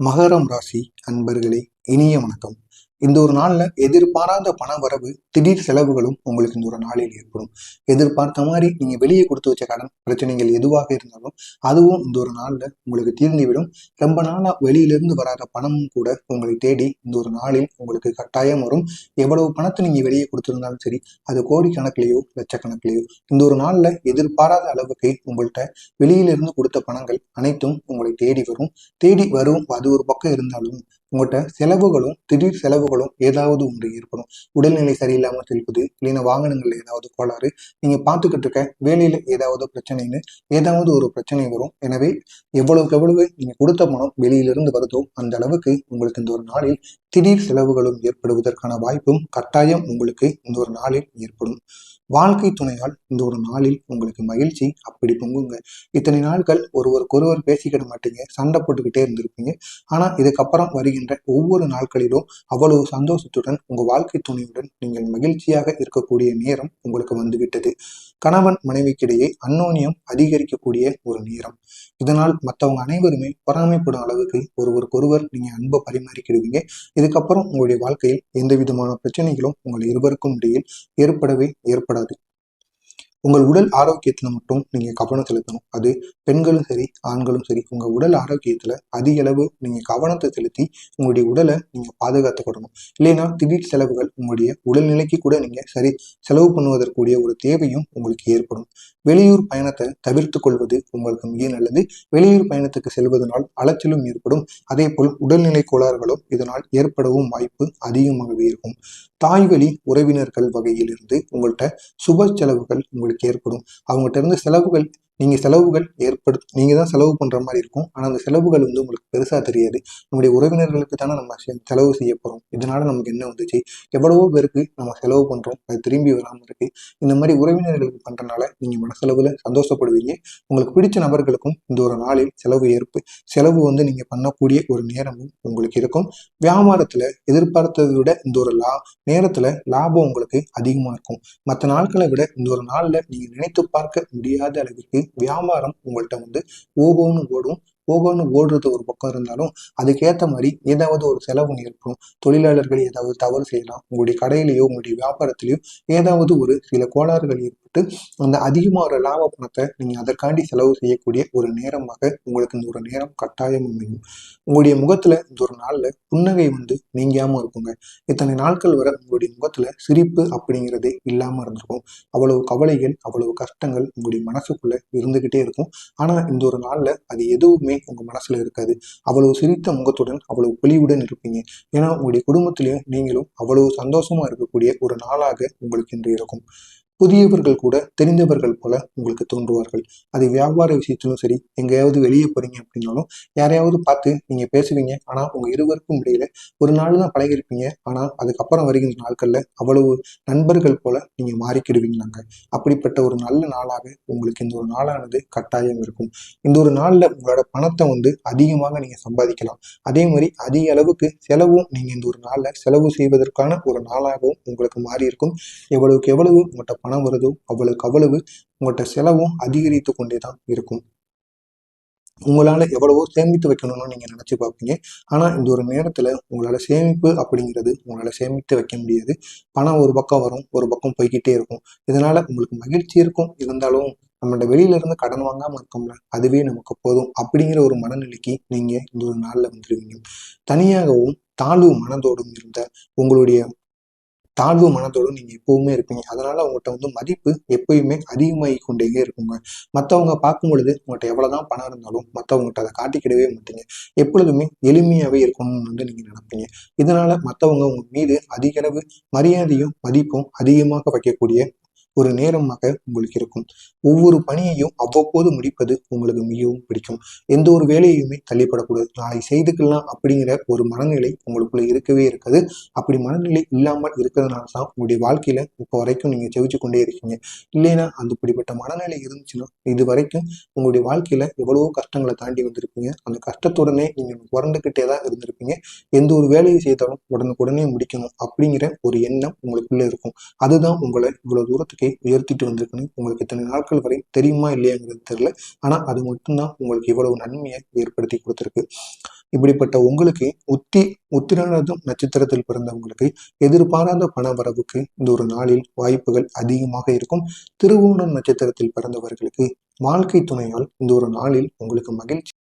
மகரம் ராசி அன்பர்களே இனிய வணக்கம். இந்த ஒரு நாளில் எதிர்பாராத பண வரவு திடீர் செலவுகளும் உங்களுக்கு இந்த ஒரு நாளில் ஏற்படும். எதிர்பார்த்த மாதிரி நீங்கள் வெளியே கொடுத்து வச்ச கடன் பிரச்சனைகள் எதுவாக இருந்தாலும் அதுவும் இந்த ஒரு நாளில் உங்களுக்கு தீர்ந்துவிடும். ரொம்ப நாளா வெளியிலிருந்து வராத பணமும் கூட உங்களை தேடி இந்த ஒரு நாளில் உங்களுக்கு கட்டாயம் வரும். எவ்வளவு பணத்தை நீங்கள் வெளியே கொடுத்துருந்தாலும் சரி அது கோடிக்கணக்கிலேயோ லட்சக்கணக்கிலேயோ இந்த ஒரு நாளில் எதிர்பாராத அளவுக்கு உங்கள்கிட்ட வெளியிலிருந்து கொடுத்த பணங்கள் அனைத்தும் உங்களை தேடி வரும். தேடி வரும். அது ஒரு பக்கம் இருந்தாலும் உங்கள்கிட்ட செலவுகளும் திடீர் செலவுகளும் ஏதாவது ஒன்று ஏற்படும். உடல்நிலை சரியில்லாமல் இருப்பது இல்லைன்னா வாகனங்கள்ல ஏதாவது கோளாறு நீங்க பார்த்துக்கிட்டு இருக்க வேலையில ஏதாவது பிரச்சனைன்னு ஏதாவது ஒரு பிரச்சனை வரும். எனவே எவ்வளவுக்கு எவ்வளவு நீங்க கொடுத்த பணம் வெளியிலிருந்து வருதோ அந்த அளவுக்கு உங்களுக்கு இந்த ஒரு நாளில் திடீர் செலவுகளும் ஏற்படுவதற்கான வாய்ப்பும் கட்டாயம் உங்களுக்கு இந்த ஒரு நாளில் ஏற்படும். வாழ்க்கை துணையால் இந்த ஒரு நாளில் உங்களுக்கு மகிழ்ச்சி அப்படி பொங்குங்க. இத்தனை நாட்கள் ஒருவருக்கொருவர் பேசிக்கிட மாட்டீங்க சண்டை போட்டுக்கிட்டே இருந்திருப்பீங்க. ஆனா இதுக்கப்புறம் வருகின்ற ஒவ்வொரு நாட்களிலும் அவ்வளவு சந்தோஷத்துடன் உங்கள் வாழ்க்கை துணையுடன் நீங்கள் மகிழ்ச்சியாக இருக்கக்கூடிய நேரம் உங்களுக்கு வந்துவிட்டது. கணவன் மனைவிக்கிடையே அன்னோனியம் அதிகரிக்கக்கூடிய ஒரு நேரம். இதனால் மற்றவங்க அனைவருமே பொறாமைப்படும் அளவுக்கு ஒருவருக்கொருவர் நீங்க அன்பை பரிமாறிக்கிடுவீங்க. இதுக்கப்புறம் உங்களுடைய வாழ்க்கையில் எந்த விதமான பிரச்சனைகளும் உங்கள் இருவருக்கும் இடையில் ஏற்படவே ஏற்படாது உங்கள் உடல் ஆரோக்கியத்துல மட்டும் நீங்க கவனம் செலுத்தணும். அது பெண்களும் சரி ஆண்களும் சரி உங்கள் உடல் ஆரோக்கியத்துல அதிக அளவு நீங்கள் கவனத்தை செலுத்தி உங்களுடைய உடலை நீங்கள் பாதுகாத்துக்கிடணும் இல்லைன்னா திடீர் செலவுகள் உங்களுடைய உடல்நிலைக்கு கூட நீங்கள் சரி செலவு பண்ணுவதற்குரிய ஒரு தேவையும் உங்களுக்கு ஏற்படும். வெளியூர் பயணத்தை தவிர்த்து கொள்வது உங்களுக்கு மிக நல்லது. வெளியூர் பயணத்துக்கு செல்வதனால் அலைச்சலும் ஏற்படும். அதே போல் உடல்நிலை கோளாறுகளும் இதனால் ஏற்படவும் வாய்ப்பு அதிகமாகவே இருக்கும். தாய்வழி உறவினர்கள் வகையிலிருந்து உங்கள்கிட்ட சுப செலவுகள் உங்களுக்கு ஏற்படும். அவங்ககிட்ட இருந்து செலவுகள் நீங்கள் செலவுகள் ஏற்படு நீங்கள் தான் செலவு பண்ணுற மாதிரி இருக்கும். ஆனால் அந்த செலவுகள் வந்து உங்களுக்கு பெருசாக தெரியாது. நம்முடைய உறவினர்களுக்கு தானே நம்ம செ- செலவு செய்ய போகிறோம் இதனால் நமக்கு என்ன வந்துச்சு? எவ்வளவோ பேருக்கு நம்ம செலவு பண்ணுறோம் அது திரும்பி வராமல் இருக்குது இந்த மாதிரி உறவினர்களுக்கு பண்ணுறனால நீங்கள் மனசெலவில் சந்தோஷப்படுவீங்க. உங்களுக்கு பிடிச்ச நபர்களுக்கும் இந்த ஒரு நாளில் செலவு ஏற்பு செலவு வந்து நீங்கள் பண்ணக்கூடிய ஒரு நேரமும் உங்களுக்கு இருக்கும். வியாபாரத்தில் எதிர்பார்த்ததை விட இந்த ஒரு லா நேரத்தில் லாபம் உங்களுக்கு அதிகமாக இருக்கும். மற்ற நாட்களை விட இந்த ஒரு நாளில் நீங்கள் நினைத்து பார்க்க முடியாத அளவிற்கு வியாபாரம் உங்கள்கிட்ட வந்து ஓகோன்னு ஓடும். ஓகோன்னு ஓடுறது ஒரு பக்கம் இருந்தாலும் அதுக்கேற்ற மாதிரி ஏதாவது ஒரு செலவு ஏற்படும். தொழிலாளர்கள் ஏதாவது தவறு செய்யலாம். உங்களுடைய கடையிலேயோ உங்களுடைய வியாபாரத்திலேயோ ஏதாவது ஒரு சில கோளாறுகள் ஏற்பட்டு அந்த அதிகமாக ஒரு லாப பணத்தை நீங்கள் அதற்காண்டி செலவு செய்யக்கூடிய ஒரு நேரமாக உங்களுக்கு இந்த ஒரு நேரம் கட்டாயம் அமையும். உங்களுடைய முகத்தில் இந்த ஒரு நாளில் புன்னகை வந்து நீங்காமல் இருக்குங்க. இத்தனை நாட்கள் வரை உங்களுடைய முகத்தில் சிரிப்பு அப்படிங்கிறதே இல்லாமல் இருந்திருக்கும். அவ்வளவு கவலைகள் அவ்வளவு கஷ்டங்கள் உங்களுடைய மனசுக்குள்ளே இருந்துக்கிட்டே இருக்கும். ஆனால் இந்த ஒரு நாளில் அது எதுவுமே உங்கள் மனசில் இருக்காது. அவ்வளவு சிரித்த முகத்துடன் அவ்வளவு பொலிவுடன் இருப்பீங்க. ஏன்னா உங்களுடைய குடும்பத்திலையும் நீங்களும் அவ்வளவு சந்தோஷமாக இருக்கக்கூடிய ஒரு நாளாக உங்களுக்கு இன்று இருக்கும். புதியவர்கள் கூட தெரிந்தவர்கள் போல உங்களுக்கு தோன்றுவார்கள். அது வியாபார விஷயத்திலும் சரி எங்கேயாவது வெளியே போறீங்க அப்படின்னாலும் யாரையாவது பார்த்து நீங்க பேசுவீங்க. ஆனா உங்க இருவருக்கும் இடையில ஒரு நாள் தான் பழகிருப்பீங்க ஆனா அதுக்கப்புறம் வருகின்ற நாட்கள்ல அவ்வளவு நண்பர்கள் போல நீங்க மாறிக்கிடுவீங்களாங்க அப்படிப்பட்ட ஒரு நல்ல நாளாக உங்களுக்கு இந்த ஒரு நாளானது கட்டாயம் இருக்கும். இந்த ஒரு நாள்ல உங்களோட பணத்தை வந்து அதிகமாக நீங்க சம்பாதிக்கலாம். அதே மாதிரி அதிக அளவுக்கு செலவும் நீங்க இந்த ஒரு நாள்ல செலவு செய்வதற்கான ஒரு நாளாகவும் உங்களுக்கு மாறி இருக்கும் எவ்வளவுக்கு எவ்வளவு உங்கள்கிட்ட பணம் வருதோ அவ்வளவுக்கு அவ்வளவு உங்கள்கிட்ட செலவும் அதிகரித்து கொண்டே தான் இருக்கும். உங்களால் எவ்வளவோ சேமித்து வைக்கணும்னு நீங்கள் நினச்சி பார்ப்பீங்க. ஆனால் இந்த ஒரு நேரத்தில் உங்களால் சேமிப்பு அப்படிங்கிறது உங்களால் சேமித்து வைக்க முடியாது. பணம் ஒரு பக்கம் வரும் ஒரு பக்கம் போய்கிட்டே இருக்கும். இதனால உங்களுக்கு மகிழ்ச்சி இருக்கும். இருந்தாலும் நம்மளோட வெளியில இருந்து கடன் வாங்காமல் இருக்கோம்ல அதுவே நமக்கு போதும் அப்படிங்கிற ஒரு மனநிலைக்கு நீங்கள் இந்த ஒரு நாளில் வந்துடுவீங்க தனியாகவும் தாழ்வு மனதோடும் இருந்த உங்களுடைய தாழ்வு மனதோடும் நீங்க எப்பவுமே இருப்பீங்க. அதனால உங்கள்கிட்ட வந்து மதிப்பு எப்பயுமே அதிகமாகி கொண்டே இருக்குங்க. மற்றவங்க பார்க்கும் பொழுது உங்கள்கிட்ட எவ்வளவுதான் பணம் இருந்தாலும் மற்றவங்ககிட்ட அதை காட்டிக்கிடவே மாட்டீங்க. எப்பொழுதுமே எளிமையாவே இருக்கணும்னு வந்து நீங்க நினைப்பீங்க. இதனால மற்றவங்க உங்க மீது அதிக அளவு மரியாதையும் மதிப்பும் அதிகமாக வைக்கக்கூடிய ஒரு நேரமாக உங்களுக்கு இருக்கும். ஒவ்வொரு பணியையும் அவ்வப்போது முடிப்பது உங்களுக்கு மிகவும் பிடிக்கும். எந்த ஒரு வேலையுமே தள்ளிப்படக்கூடாது. நாளை செய்துக்கலாம் அப்படிங்கிற ஒரு மனநிலை உங்களுக்குள்ள இருக்கவே இருக்காது. அப்படி மனநிலை இல்லாமல் இருக்கிறதுனால தான் உங்களுடைய வாழ்க்கையில இப்போ வரைக்கும் நீங்க செவிச்சு கொண்டே இருக்கீங்க. இல்லைன்னா அந்த இப்படிப்பட்ட மனநிலை இருந்துச்சுன்னா இது வரைக்கும் உங்களுடைய வாழ்க்கையில எவ்வளவோ கஷ்டங்களை தாண்டி வந்திருப்பீங்க. அந்த கஷ்டத்துடனே நீங்க புரண்டுக்கிட்டே தான் இருந்திருப்பீங்க. எந்த ஒரு வேலையை செய்தாலும் உடனுக்குடனே முடிக்கணும் அப்படிங்கிற ஒரு எண்ணம் உங்களுக்குள்ள இருக்கும். அதுதான் உங்களை இவ்வளவு தூரத்துக்கு உயர்த்திட்டு வந்திருக்குன்னு உங்களுக்கு இத்தனை நாட்கள் வரை தெரியுமா இல்லையாங்கிறது தெரியல. ஆனால் அது மட்டும்தான் உங்களுக்கு இவ்வளவு நன்மையை ஏற்படுத்தி கொடுத்துருக்கு. இப்படிப்பட்ட உங்களுக்கு உத்தி உத்திரநாதம் நட்சத்திரத்தில் பிறந்தவங்களுக்கு எதிர்பாராத பண வரவுக்கு இந்த ஒரு நாளில் வாய்ப்புகள் அதிகமாக இருக்கும். திருவோணம் நட்சத்திரத்தில் பிறந்தவர்களுக்கு வாழ்க்கை துணையால் இந்த ஒரு நாளில் உங்களுக்கு மகிழ்ச்சி